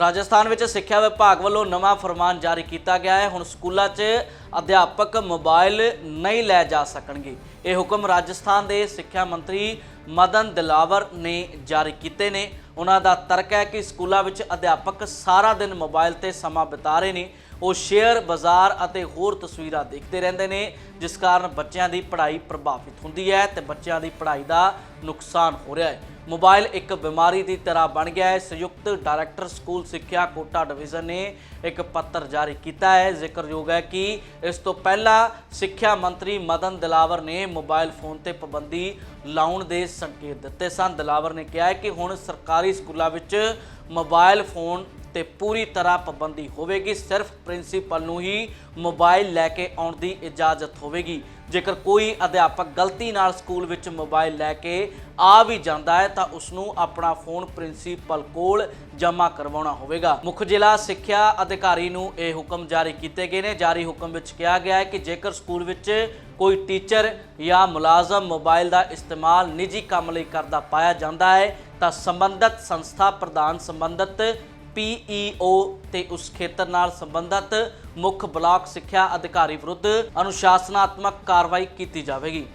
ਰਾਜਸਥਾਨ ਵਿੱਚ ਸਿੱਖਿਆ ਵਿਭਾਗ ਵੱਲੋਂ ਨਵਾਂ ਫਰਮਾਨ ਜਾਰੀ ਕੀਤਾ ਗਿਆ ਹੈ। ਹੁਣ ਸਕੂਲਾਂ 'ਚ ਅਧਿਆਪਕ ਮੋਬਾਈਲ ਨਹੀਂ ਲੈ ਜਾ ਸਕਣਗੇ। ਇਹ ਹੁਕਮ ਰਾਜਸਥਾਨ ਦੇ ਸਿੱਖਿਆ ਮੰਤਰੀ ਮਦਨ ਦਿਲਾਵਰ ਨੇ ਜਾਰੀ ਕੀਤੇ ਨੇ। ਉਹਨਾਂ ਦਾ ਤਰਕ ਹੈ ਕਿ ਸਕੂਲਾਂ ਵਿੱਚ ਅਧਿਆਪਕ ਸਾਰਾ ਦਿਨ ਮੋਬਾਈਲ ਤੇ ਸਮਾਂ ਬਿਤਾ ਰਹੇ ਨੇ। ਉਹ ਸ਼ੇਅਰ, ਬਾਜ਼ਾਰ ਅਤੇ ਹੋਰ ਤਸਵੀਰਾਂ ਦੇਖਦੇ ਰਹਿੰਦੇ ਨੇ, ਜਿਸ ਕਾਰਨ ਬੱਚਿਆਂ ਦੀ ਪੜ੍ਹਾਈ ਪ੍ਰਭਾਵਿਤ ਹੁੰਦੀ ਹੈ ਤੇ ਬੱਚਿਆਂ ਦੀ ਪੜ੍ਹਾਈ ਦਾ ਨੁਕਸਾਨ ਹੋ ਰਿਹਾ ਹੈ। ਮੋਬਾਈਲ ਇੱਕ ਬਿਮਾਰੀ ਦੀ ਤਰ੍ਹਾਂ ਬਣ ਗਿਆ ਹੈ। ਸੰਯੁਕਤ ਡਾਇਰੈਕਟਰ ਸਕੂਲ ਸਿੱਖਿਆ ਕੋਟਾ ਡਿਵੀਜ਼ਨ ਨੇ ਇੱਕ ਪੱਤਰ ਜਾਰੀ ਕੀਤਾ ਹੈ। ਜ਼ਿਕਰਯੋਗ ਹੈ ਕਿ ਇਸ ਤੋਂ ਪਹਿਲਾਂ ਸਿੱਖਿਆ ਮੰਤਰੀ ਮਦਨ ਦਲਾਵਰ ਨੇ ਮੋਬਾਈਲ ਫੋਨ ਤੇ ਪਾਬੰਦੀ ਲਾਉਣ ਦੇ ਸੰਕੇਤ ਦਿੱਤੇ ਸਨ। ਦਲਾਵਰ ਨੇ ਕਿਹਾ ਹੈ ਕਿ ਹੁਣ ਸਰਕਾਰੀ ਸਕੂਲਾਂ ਵਿੱਚ ਮੋਬਾਈਲ ਫੋਨ ਤੇ ਪੂਰੀ ਤਰ੍ਹਾਂ ਪਾਬੰਦੀ ਹੋਵੇਗੀ, ਸਿਰਫ ਪ੍ਰਿੰਸੀਪਲ ਨੂੰ ਹੀ ਮੋਬਾਈਲ ਲੈ ਕੇ ਆਉਣ ਦੀ ਇਜਾਜ਼ਤ ਹੋਵੇਗੀ। ਜੇਕਰ ਕੋਈ ਅਧਿਆਪਕ ਗਲਤੀ ਨਾਲ ਸਕੂਲ ਵਿੱਚ ਮੋਬਾਈਲ ਲੈ ਕੇ ਆ ਵੀ ਜਾਂਦਾ ਹੈ, ਤਾਂ ਉਸ ਨੂੰ ਆਪਣਾ ਫੋਨ ਪ੍ਰਿੰਸੀਪਲ ਕੋਲ ਜਮ੍ਹਾਂ ਕਰਵਾਉਣਾ ਹੋਵੇਗਾ। ਮੁੱਖ ਜ਼ਿਲ੍ਹਾ ਸਿੱਖਿਆ ਅਧਿਕਾਰੀ ਨੂੰ ਇਹ ਹੁਕਮ ਜਾਰੀ ਕੀਤੇ ਗਏ ਨੇ। ਜਾਰੀ ਹੁਕਮ ਵਿੱਚ ਕਿਹਾ ਗਿਆ ਹੈ ਕਿ ਜੇਕਰ ਸਕੂਲ ਵਿੱਚ ਕੋਈ ਟੀਚਰ ਜਾਂ ਮੁਲਾਜ਼ਮ ਮੋਬਾਈਲ ਦਾ ਇਸਤੇਮਾਲ ਨਿੱਜੀ ਕੰਮ ਲਈ ਕਰਦਾ ਪਾਇਆ ਜਾਂਦਾ ਹੈ, ਤਾਂ ਸੰਬੰਧਤ ਸੰਸਥਾ ਪ੍ਰਧਾਨ ਸੰਬੰਧਤ ਪੀਈਓ ਤੇ ਉਸ ਖੇਤਰ ਨਾਲ ਸੰਬੰਧਤ ਮੁੱਖ ਬਲਾਕ ਸਿੱਖਿਆ ਅਧਿਕਾਰੀ ਵਿਰੁੱਧ ਅਨੁਸ਼ਾਸਨਾਤਮਕ ਕਾਰਵਾਈ ਕੀਤੀ ਜਾਵੇਗੀ।